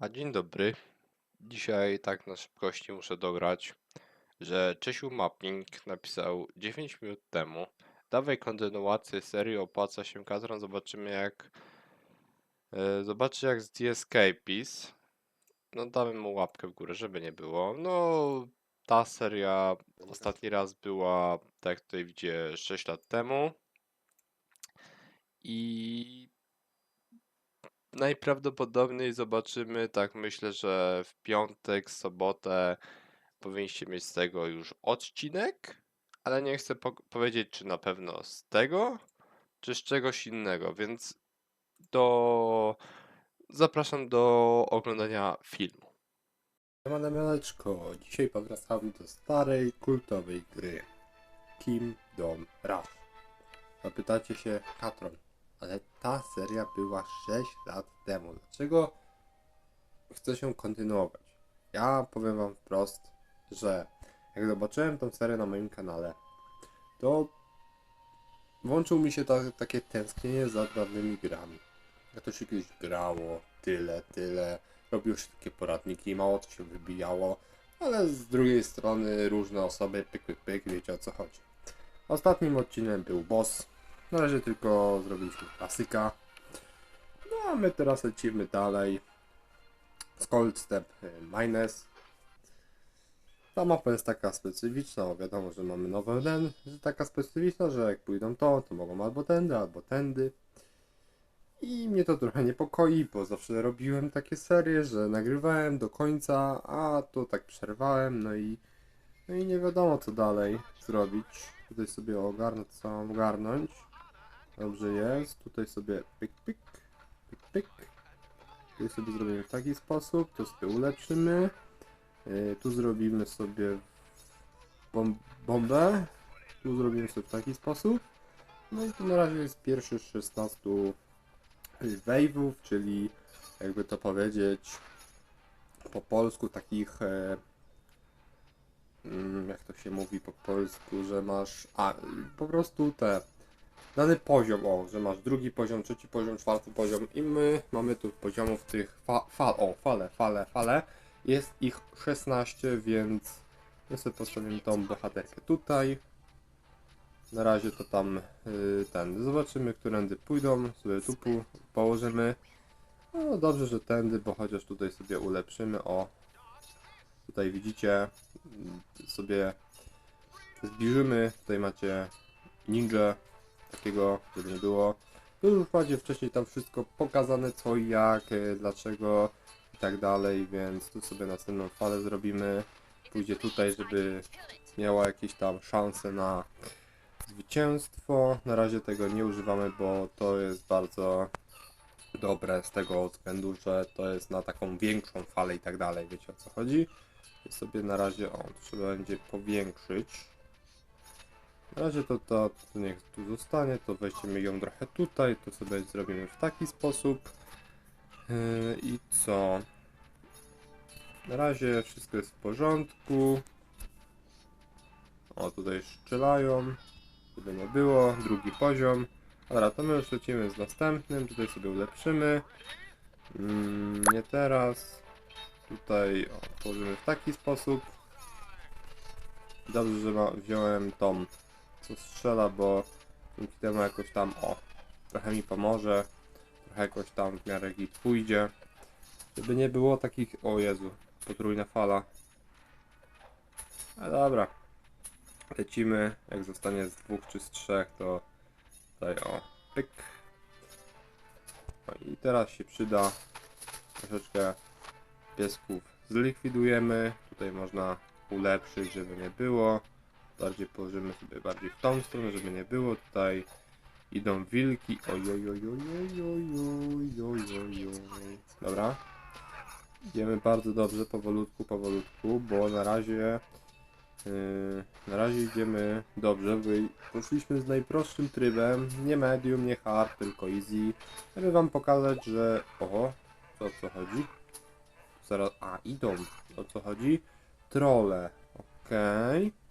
A dzień dobry. Dzisiaj tak na szybkości muszę dograć, że Czesiu Mapping napisał 9 minut temu. Dawaj kontynuację serii, opłaca się Katron. Zobaczymy jak. E, zobaczy jak z The Escapees. No damy mu łapkę w górę, żeby nie było. No ta seria ostatni raz była, tak jak tutaj widzicie, 6 lat temu. I Najprawdopodobniej zobaczymy, tak myślę, że w piątek, sobotę powinniście mieć z tego już odcinek, ale nie chcę po powiedzieć, czy na pewno z tego, czy z czegoś innego, więc do... zapraszam do oglądania filmu. Siemane Mieleczko, dzisiaj powracamy do starej, kultowej gry Kingdom Rush. Zapytacie się, Katron, ale ta seria była 6 lat temu, dlaczego chce się kontynuować? Ja powiem wam wprost, że jak zobaczyłem tą serię na moim kanale, to włączył mi się ta, takie tęsknienie za dawnymi grami. Jak to się kiedyś grało, tyle, tyle, robiło się takie poradniki, mało to się wybijało, ale z drugiej strony różne osoby, pyk, pyk, pyk, wiecie o co chodzi. Ostatnim odcinkiem był boss, na razie tylko zrobiliśmy klasyka, no a my teraz lecimy dalej z Cold Step y, Mines. Ta mapa jest taka specyficzna, wiadomo, że mamy nowy den, że taka specyficzna, że jak pójdą to, to mogą albo tędy, albo tędy. I mnie to trochę niepokoi, bo zawsze robiłem takie serie, że nagrywałem do końca, a to tak przerwałem, no i, no i nie wiadomo co dalej zrobić. Tutaj sobie ogarnąć, co mam ogarnąć. Dobrze jest, tutaj sobie pyk, pyk, pyk, pyk. Tutaj sobie zrobimy w taki sposób, to sobie ulepszymy. Yy, tu zrobimy sobie bom bombę. Tu zrobimy sobie w taki sposób. No i tu na razie jest pierwszy z 16 wave'ów, czyli jakby to powiedzieć po polsku takich e, mm, jak to się mówi po polsku, że masz a po prostu te dany poziom, o, że masz drugi poziom, trzeci poziom, czwarty poziom i my mamy tu poziomów tych fa, fal, o, fale, fale, fale jest ich 16, więc my sobie postawimy tą bohaterkę tutaj na razie to tam y, ten. Zobaczymy, którędy pójdą. Sobie tu pu- położymy. No dobrze, że tędy, bo chociaż tutaj sobie ulepszymy. O, tutaj widzicie, mm, sobie zbliżymy. Tutaj macie ninja takiego, żeby nie było. Tu już macie wcześniej tam wszystko pokazane, co i jak, y, dlaczego i tak dalej, więc tu sobie następną falę zrobimy. Pójdzie tutaj, żeby miała jakieś tam szanse na zwycięstwo. Na razie tego nie używamy, bo to jest bardzo dobre z tego względu, że to jest na taką większą falę i tak dalej. Wiecie o co chodzi? I sobie na razie, o, to trzeba będzie powiększyć. Na razie to, to, niech tu zostanie, to weźmiemy ją trochę tutaj, to sobie zrobimy w taki sposób. Yy, I co? Na razie wszystko jest w porządku. O, tutaj strzelają. Żeby nie było. Drugi poziom. Dobra, to my już lecimy z następnym. Tutaj sobie ulepszymy. Mm, nie teraz. Tutaj o, położymy w taki sposób. Dobrze, że ma, wziąłem tą, co strzela, bo dzięki temu jakoś tam, o, trochę mi pomoże. Trochę jakoś tam w miarę git pójdzie. Żeby nie było takich, o Jezu, potrójna fala. A dobra, lecimy. Jak zostanie z dwóch czy z trzech, to tutaj o, pyk. No i teraz się przyda troszeczkę piesków zlikwidujemy. Tutaj można ulepszyć, żeby nie było. Bardziej położymy sobie bardziej w tą stronę, żeby nie było. Tutaj idą wilki. Oj, oj, oj, oj, oj, oj, oj, oj, oj. Dobra. Idziemy bardzo dobrze, powolutku, powolutku, bo na razie na razie idziemy dobrze, bo poszliśmy z najprostszym trybem, nie medium, nie hard, tylko easy, żeby wam pokazać, że... Oho, co co chodzi? Zaraz, a idą, o co chodzi? Trolle, okej. Yy,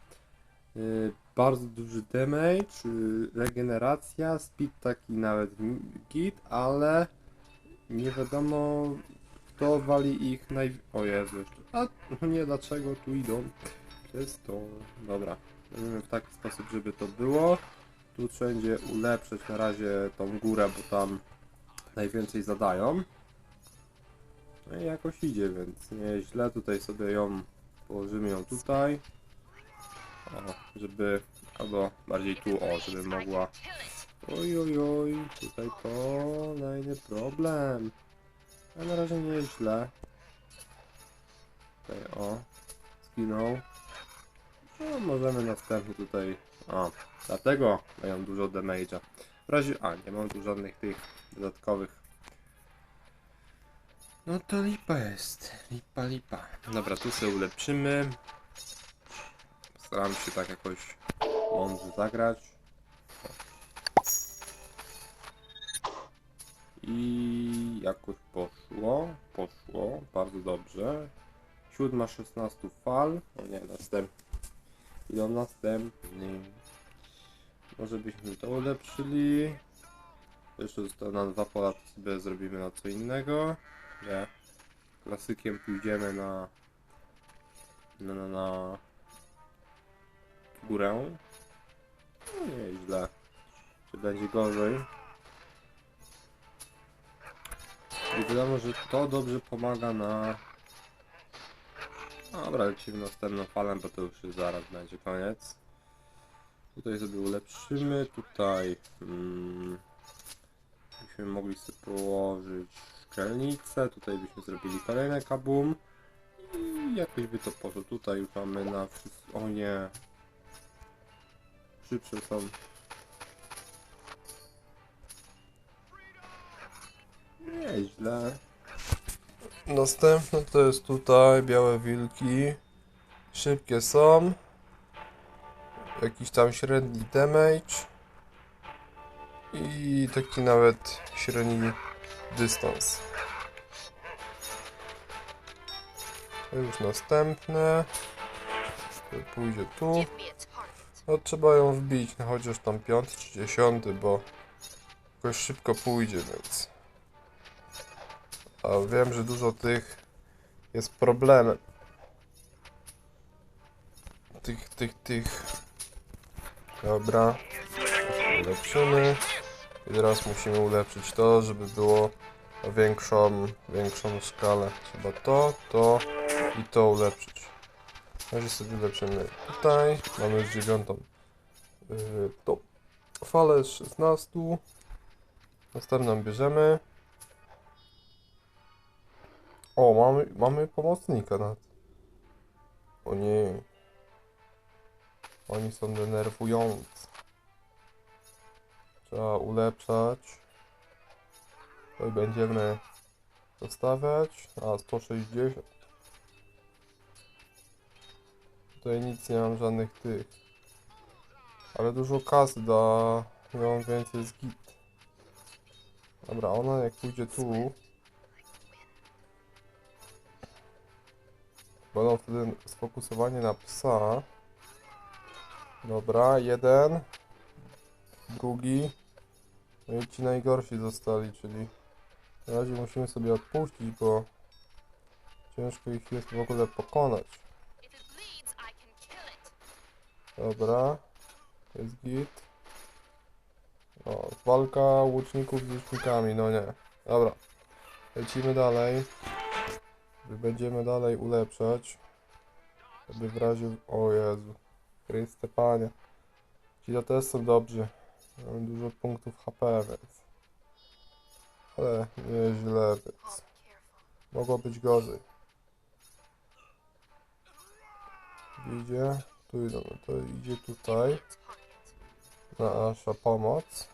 bardzo duży damage, yy, regeneracja, speed taki nawet git, ale nie wiadomo to wali ich naj... O Jezu, jeszcze. A no nie, dlaczego tu idą? Przez to... Dobra. Robimy w taki sposób, żeby to było. Tu wszędzie ulepszyć na razie tą górę, bo tam najwięcej zadają. No i jakoś idzie, więc nieźle. Tutaj sobie ją położymy ją tutaj. O, żeby... Albo bardziej tu, o, żeby mogła... Oj, oj, oj, tutaj kolejny problem. A na razie nieźle. Tutaj, o, zginął. No, możemy następny tutaj... A, dlatego mają dużo damage'a. W razie... A, nie mam tu żadnych tych dodatkowych. No to lipa jest. Lipa, lipa. Dobra, tu sobie ulepszymy. Staram się tak jakoś mądrze zagrać. I jakoś poszło, poszło, bardzo dobrze. Siódma 16 fal, o nie, następny. Idą następny. Może byśmy to ulepszyli. Jeszcze zostało na dwa pola, to sobie zrobimy na co innego. Nie. Klasykiem pójdziemy na na, na, na górę. No nie źle. Czy będzie gorzej? I wiadomo, że to dobrze pomaga na... Dobra, lecimy następną falę, bo to już zaraz będzie koniec. Tutaj sobie ulepszymy, tutaj... Mm, byśmy mogli sobie położyć szczelnicę, tutaj byśmy zrobili kolejne kabum. I jakoś by to poszło. Tutaj już mamy na wszystko... O nie! Szybsze są. Nieźle. Następne to jest tutaj białe wilki. Szybkie są. Jakiś tam średni damage. I taki nawet średni dystans. Już następne. Pójdzie tu. No trzeba ją wbić, no chociaż tam piąty czy dziesiąty, bo jakoś szybko pójdzie, więc... A wiem, że dużo tych jest problemem. Tych, tych, tych. Dobra. Ulepszymy. I teraz musimy ulepszyć to, żeby było na większą, większą skalę. Trzeba to, to i to ulepszyć. Razie sobie ulepszymy tutaj. Mamy już dziewiątą. Yy, to falę z 16. Następną bierzemy. O, mamy, mamy pomocnika nad. O nie. Oni są denerwujący. Trzeba ulepszać. Tutaj będziemy zostawiać. A, 160. Tutaj nic nie mam żadnych tych. Ale dużo kasy da. Mam więcej z git. Dobra, ona jak pójdzie tu. Będą wtedy sfokusowanie na psa. Dobra, jeden. Drugi. No i ci najgorsi zostali, czyli na razie musimy sobie odpuścić, bo ciężko ich jest w ogóle pokonać. Dobra. Jest git. O, walka łuczników z łucznikami, no nie. Dobra. Lecimy dalej. Będziemy dalej ulepszać. Żeby w razie... O Jezu. Chryste Panie. Ci to też są dobrzy. Mam dużo punktów HP, więc... Ale nieźle, więc... Mogło być gorzej. Idzie. Tu to idzie tutaj. Nasza pomoc.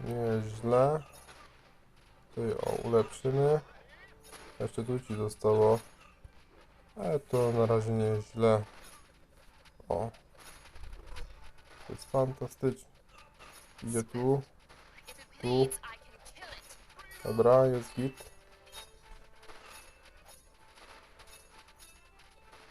Nieźle. Tutaj o, ulepszymy. Jeszcze tu ci zostało. Ale to na razie nieźle. O. To jest fantastycznie. Idzie tu. Tu. Dobra, jest git.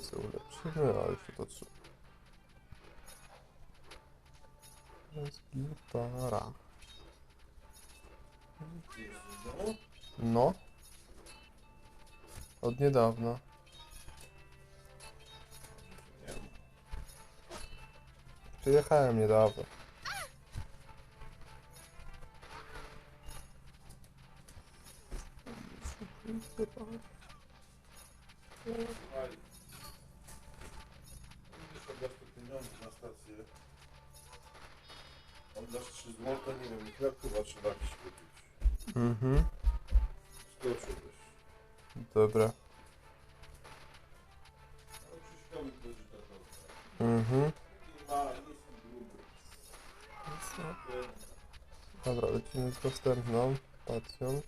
To sobie ulepszymy, a jeszcze to trzeba. Teraz gitara. No. Od niedawna. Przyjechałem niedawno. Oddasz te wziąć na stację. On 3 złote, nie wiem, chleb chyba trzeba jakiś kupić. Mhm. Skoczyłbyś. Dobra. Mhm. Dobra, lecimy z następną stacją.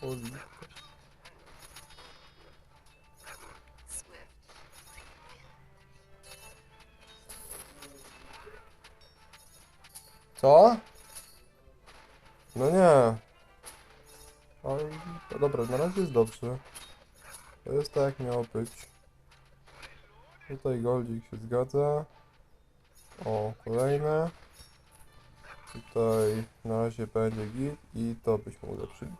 Holy. Co? No nie. Ale, no dobra, na razie jest dobrze. To jest tak jak miało być. Tutaj Goldzik się zgadza. O, kolejne. Tutaj na razie będzie git i to byśmy ulepszyli.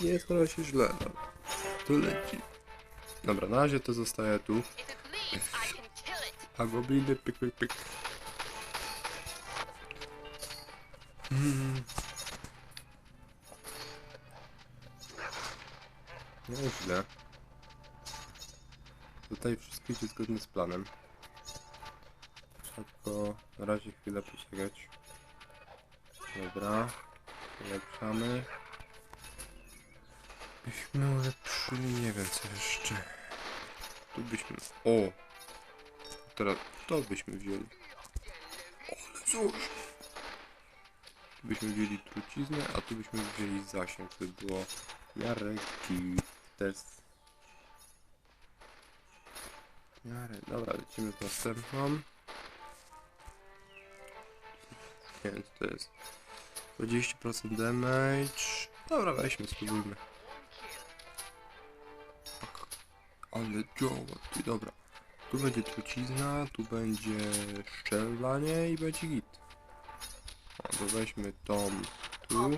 Jest na razie źle. Dobra. Tu leci. Dobra, na razie to zostaje tu. A gobliny pyk, pyk, pyk. Mm. Nieźle. Tutaj wszystko idzie zgodnie z planem. Trzeba tylko na razie chwilę poczekać. Dobra. Ulepszamy. Byśmy ulepszyli, nie wiem co jeszcze. Tu byśmy... O! Teraz to byśmy wzięli. Ale cóż! Tu byśmy wzięli truciznę, a tu byśmy wzięli zasięg, to by było miarę git. Test. Miarę. Dobra, lecimy z następną. Więc to jest 20% damage. Dobra, weźmy, spróbujmy. Ale działa, ty dobra. Tu będzie trucizna, tu będzie szczelanie i będzie git. To weźmy tą tu,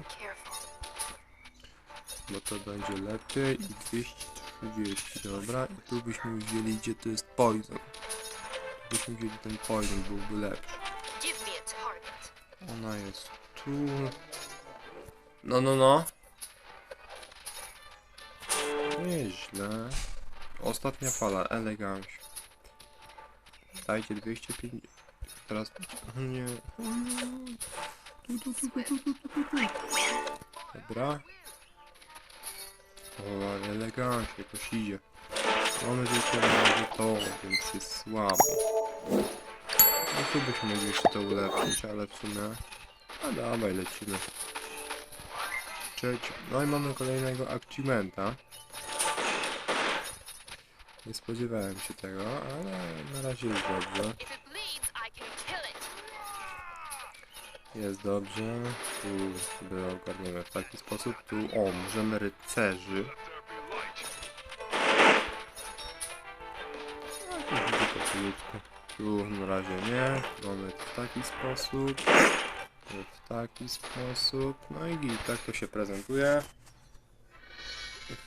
bo to będzie lepiej i 230, dobra. I tu byśmy wzięli, gdzie to jest poison. Tu byśmy wzięli ten poison, byłby lepszy. Ona jest tu. No, no, no. Nieźle. Ostatnia fala, elegancja. Dajcie 250. Teraz. Nie. Dobra. O, ale eleganckie, jakoś idzie. Mamy życie na to, więc jest słabo. No tu byśmy mogli jeszcze to ulepszyć, ale w sumie... A dawaj, lecimy. Trzeci. No i mamy kolejnego achievementa. Nie spodziewałem się tego, ale na razie jest dobrze. Jest dobrze. Tu sobie ogarniemy w taki sposób. Tu, o, możemy rycerzy. Tu na razie nie. Mamy w taki sposób. W taki sposób. No i tak to się prezentuje.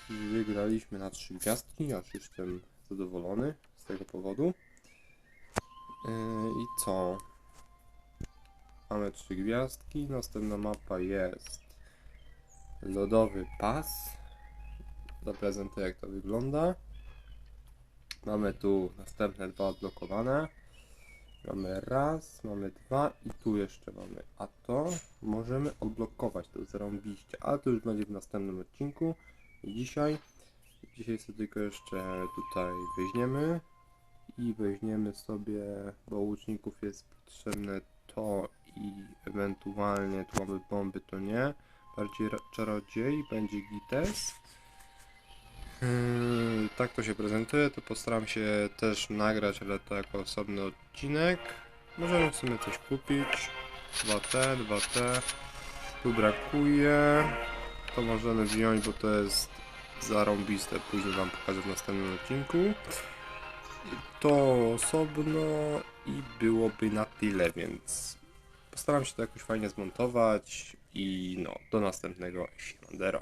Wygraliśmy na trzy gwiazdki, aż jestem zadowolony z tego powodu. Yy, I co? Mamy trzy gwiazdki. Następna mapa jest lodowy pas. Zaprezentuję jak to wygląda. Mamy tu następne dwa odblokowane. Mamy raz, mamy dwa i tu jeszcze mamy. A to możemy odblokować, to zarąbiście. Ale to już będzie w następnym odcinku. Dzisiaj. Dzisiaj sobie tylko jeszcze tutaj weźmiemy. I weźmiemy sobie, bo łuczników jest potrzebne to i ewentualnie tu mamy bomby, to nie. Bardziej czarodziej, będzie gites. Yy, tak to się prezentuje, to postaram się też nagrać, ale to jako osobny odcinek. Możemy w sumie coś kupić. 2T, 2T. Tu brakuje. To możemy wziąć, bo to jest zarąbiste. Później Wam pokażę w następnym odcinku. To osobno i byłoby na tyle, więc postaram się to jakoś fajnie zmontować i no, do następnego Siemandero.